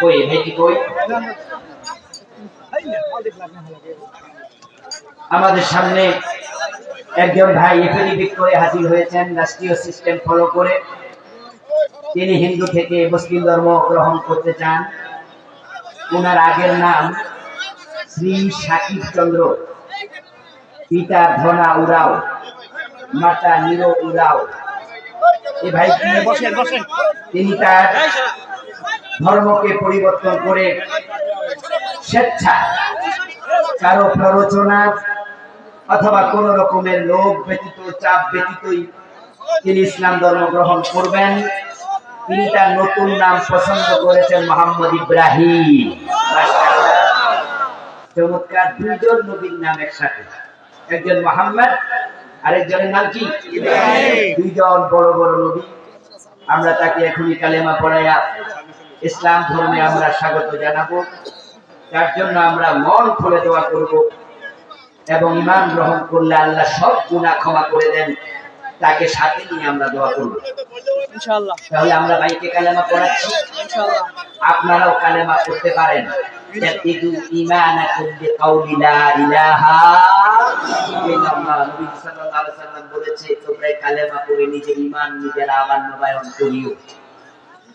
কই ভাইটি কই? আমাদের সামনে একজন ভাই এফিডেভিট করে হাজির হয়েছেন রাষ্ট্রীয় সিস্টেম ফলো করে। তিনি হিন্দু থেকে মুসলিম ধর্ম গ্রহণ করতে চান। ওনার আগের নাম শ্রী সাকিব চন্দ্র। পিতা ধনা উরাও মাতা নিরো উরাও। এ ভাই তিনি তার ধর্মকে পরিবর্তন করে স্বেচ্ছা, কারও প্ররোচনা অথবা কোন রকমের লোভ ব্যতীত, চাপ ব্যতীতই তিনি ইসলাম ধর্ম গ্রহণ করবেন। তিনি তার নতুন নাম পছন্দ করেছেন মোহাম্মদ ইব্রাহিম। চমৎকার, দুইজন নবীর নাম একসাথে। একজন মোহাম্মদ, আরেকজনের নাম কি? দুইজন বড় বড় নবী। আমরা তাকে এখনই কালেমা পড়াইয়া ইসলাম ধর্মে আমরা স্বাগত জানাব। তার জন্য আমরা মন খুলে দোয়া করব এবং ইমান গ্রহণ করলে আল্লাহ সব গুনাহ ক্ষমা করে দেন। তাকে সাথে নিয়ে আমরা দোয়া করব। ইনশাআল্লাহ। তাহলে আমরা ভাইকে কালেমা পড়াচ্ছি। ইনশাআল্লাহ। আপনারাও কালেমা পড়তে পারেন। ইয়াতিদু ঈমানাকুম বিকাউলি লা ইলাহা ইল্লাল্লাহ। নবী সাল্লাল্লাহু আলাইহি সাল্লাম বলেছে তোমরা কালেমা পড়ে নিজের ঈমান নিজের আবার নবায়ন করিও।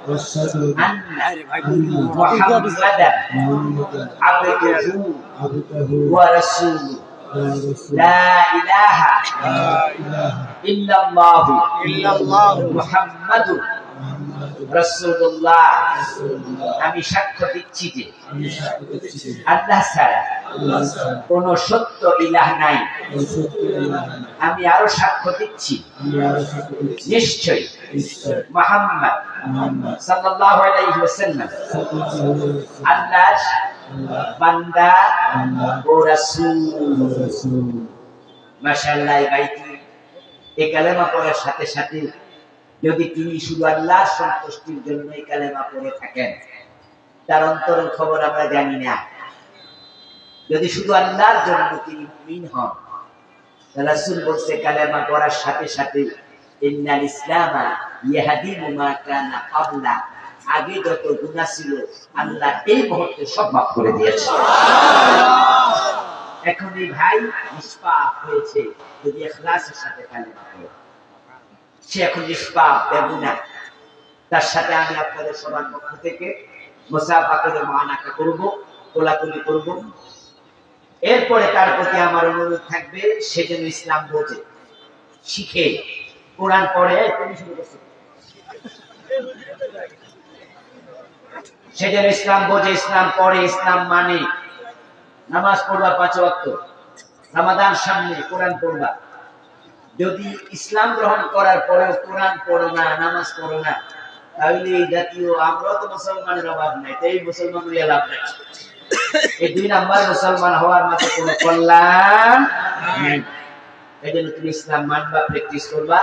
الله وأشهد أن محمدا عبده ورسوله لا إله إلا الله محمد রসুল্লাহ আমি সাক্ষ্য দিচ্ছি যে আল্লাহ ছাড়া কোন সত্য ইলাহ নাই আমি আরো সাক্ষ্য দিচ্ছি নিশ্চয় মোহাম্মদ সাল্লাল্লাহু আলাইহি ওয়াসাল্লাম। আল্লাহর বান্দা ও রাসূল। মাশাআল্লাহ ভাইটি এই কালেমা পড়ার সাথে সাথে যদি তিনি শুধু আল্লাহর সন্তুষ্টির জন্য এই কালেমা পড়ে থাকেন, তার অন্তরের খবর আমরা জানি না। যদি শুধু আল্লাহর জন্য তিনি মুমিন হন রাসূল বলছে কালেমা পড়ার সাথে সাথে, ইন্নাল ইসলামা ইয়াহদিমু মা কানা ক্বাবলা। আগে যত গুনাহ ছিল আল্লাহ এই মুহূর্তে সব মাফ করে দিয়েছে। এখন এই ভাই নিষ্পাপ হয়েছে যদি ইখলাসের সাথে কালেমা পড়ে। সে এখন নিষ্পাপ বেগুনা। তার সাথে আমি আপনাদের সবার পক্ষ থেকে মোসাফা করে মহানাকা করব কোলাকুলি করব। এরপরে তার প্রতি আমার অনুরোধ থাকবে সে যেন ইসলাম বোঝে শিখে। কোরআন পড়ে তুমি শুরু করছ। সে ইসলাম বোঝে, ইসলাম পড়ে, ইসলাম মানে নামাজ পড়বা পাঁচ ওয়াক্ত, রামাদান সামনে কোরআন পড়বা। যদি ইসলাম গ্রহণ করার পরেও কোরআন পড়ো না, নামাজ পড়ো না, তাহলে এই জাতীয় আমরাও তো মুসলমানের অভাব নাই তো এই মুসলমান হইয়া লাভ নাই। এই দুই নাম্বার মুসলমান হওয়ার মতো কোনো কল্যাণ এই জন্য তুমি ইসলাম মানবা প্র্যাকটিস করবা